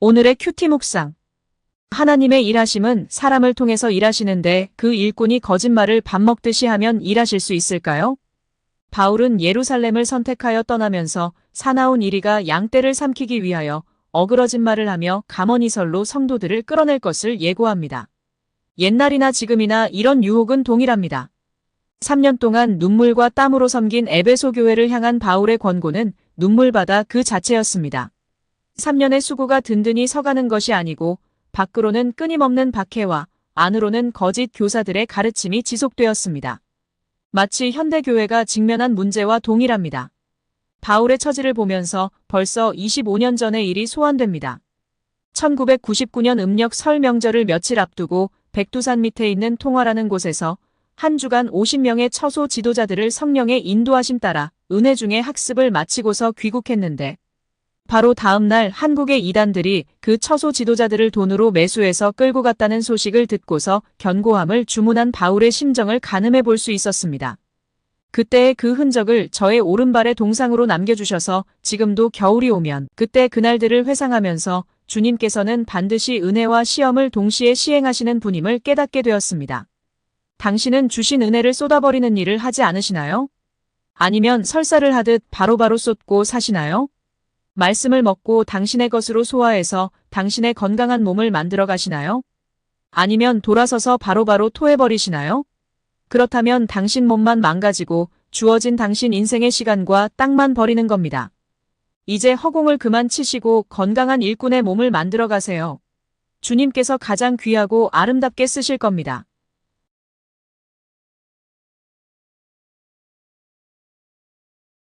오늘의 큐티 묵상. 하나님의 일하심은 사람을 통해서 일하시는데 그 일꾼이 거짓말을 밥 먹듯이 하면 일하실 수 있을까요? 바울은 예루살렘을 선택하여 떠나면서 사나운 이리가 양떼를 삼키기 위하여 어그러진 말을 하며 감언이설로 성도들을 끌어낼 것을 예고합니다. 옛날이나 지금이나 이런 유혹은 동일합니다. 3년 동안 눈물과 땀으로 섬긴 에베소 교회를 향한 바울의 권고는 눈물바다 그 자체였습니다. 3년의 수고가 든든히 서가는 것이 아니고 밖으로는 끊임없는 박해와 안으로는 거짓 교사들의 가르침이 지속되었습니다. 마치 현대교회가 직면한 문제와 동일합니다. 바울의 처지를 보면서 벌써 25년 전의 일이 소환됩니다. 1999년 음력 설 명절을 며칠 앞두고 백두산 밑에 있는 통화라는 곳에서 한 주간 50명의 처소 지도자들을 성령의 인도하심 따라 은혜 중에 학습을 마치고서 귀국했는데 바로 다음 날 한국의 이단들이 그 처소 지도자들을 돈으로 매수해서 끌고 갔다는 소식을 듣고서 견고함을 주문한 바울의 심정을 가늠해 볼 수 있었습니다. 그때의 그 흔적을 저의 오른발의 동상으로 남겨주셔서 지금도 겨울이 오면 그때 그날들을 회상하면서 주님께서는 반드시 은혜와 시험을 동시에 시행하시는 분임을 깨닫게 되었습니다. 당신은 주신 은혜를 쏟아버리는 일을 하지 않으시나요? 아니면 설사를 하듯 바로바로 쏟고 사시나요? 말씀을 먹고 당신의 것으로 소화해서 당신의 건강한 몸을 만들어 가시나요? 아니면 돌아서서 바로바로 토해버리시나요? 그렇다면 당신 몸만 망가지고 주어진 당신 인생의 시간과 땅만 버리는 겁니다. 이제 허공을 그만 치시고 건강한 일꾼의 몸을 만들어 가세요. 주님께서 가장 귀하고 아름답게 쓰실 겁니다.